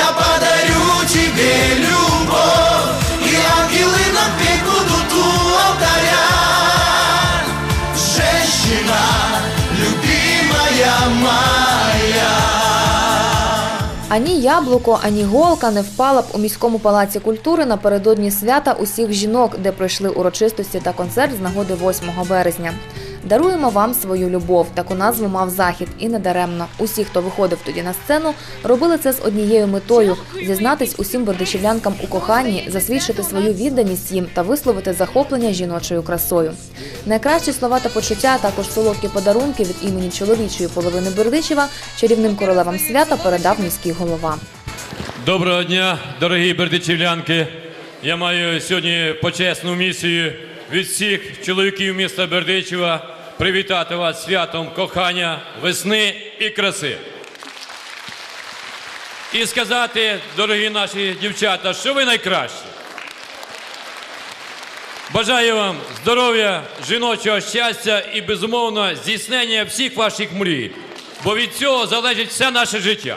Я подарю тебе любовь, и ангелы напеть будут у алтаря. Женщина, любимая моя. Ані яблуко, ані голка не впала б у міському палаці культури напередодні свята усіх жінок, де пройшли урочистості та концерт з нагоди 8 березня. Даруємо вам свою любов. Таку назву мав захід, і не даремно. Усі, хто виходив тоді на сцену, робили це з однією метою зізнатись усім бердичівлянкам у коханні, засвідчити свою відданість їм та висловити захоплення жіночою красою. Найкращі слова та почуття, також солодкі подарунки від імені чоловічої половини Бердичева чарівним королевам свята передав міський голова. Доброго дня, дорогі бердичівлянки. Я маю сьогодні почесну місію від всіх чоловіків міста Бердичева привітати вас святом кохання, весни і краси. І сказати, дорогі наші дівчата, що ви найкращі. Бажаю вам здоров'я, жіночого щастя і, безумовно, здійснення всіх ваших мрій. Бо від цього залежить все наше життя.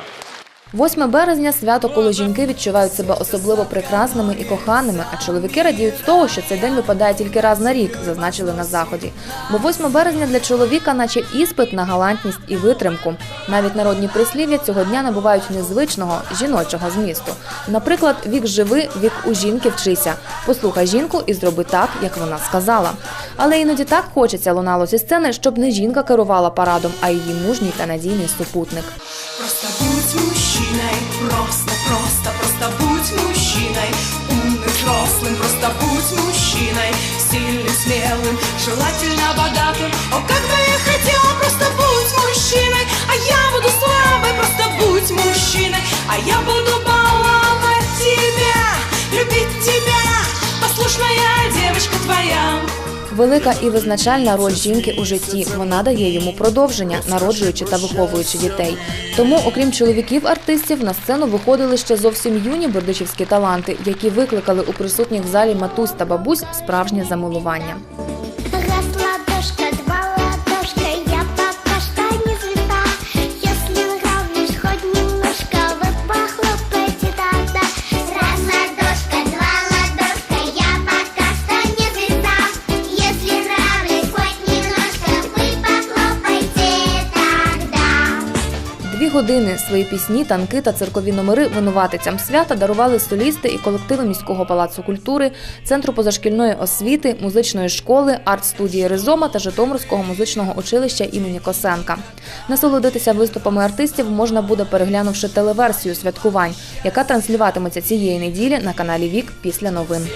8 березня свято, коли жінки відчувають себе особливо прекрасними і коханими, а чоловіки радіють з того, що цей день випадає тільки раз на рік, зазначили на заході. Бо 8 березня для чоловіка, наче іспит на галантність і витримку. Навіть народні прислів'я цього дня набувають незвичного жіночого змісту. Наприклад, вік живи, вік у жінки вчися. Послухай жінку і зроби так, як вона сказала. Але іноді так хочеться лунало зі сцени, щоб не жінка керувала парадом, а її мужній та надійний супутник. Будь мужчиной, просто, просто, просто будь мужчиной. Умным, взрослым, просто будь мужчиной. Сильным, смелым, желательно богатым. О, как бы я хотела, просто будь мужчиной. А я буду слабой, просто будь мужчиной. А я буду баловать тебя, любить тебя. Послушная девочка твоя Велика і визначальна роль жінки у житті. Вона дає йому продовження, народжуючи та виховуючи дітей. Тому, окрім чоловіків-артистів, на сцену виходили ще зовсім юні бердичівські таланти, які викликали у присутніх в залі матусь та бабусь справжнє замилування. Години свої пісні, танки та циркові номери винуватицям свята дарували солісти і колективи міського палацу культури, центру позашкільної освіти, музичної школи, арт-студії Ризома та Житомирського музичного училища імені Косенка. Насолодитися виступами артистів можна буде переглянувши телеверсію святкувань, яка транслюватиметься цієї неділі на каналі Вік після новин.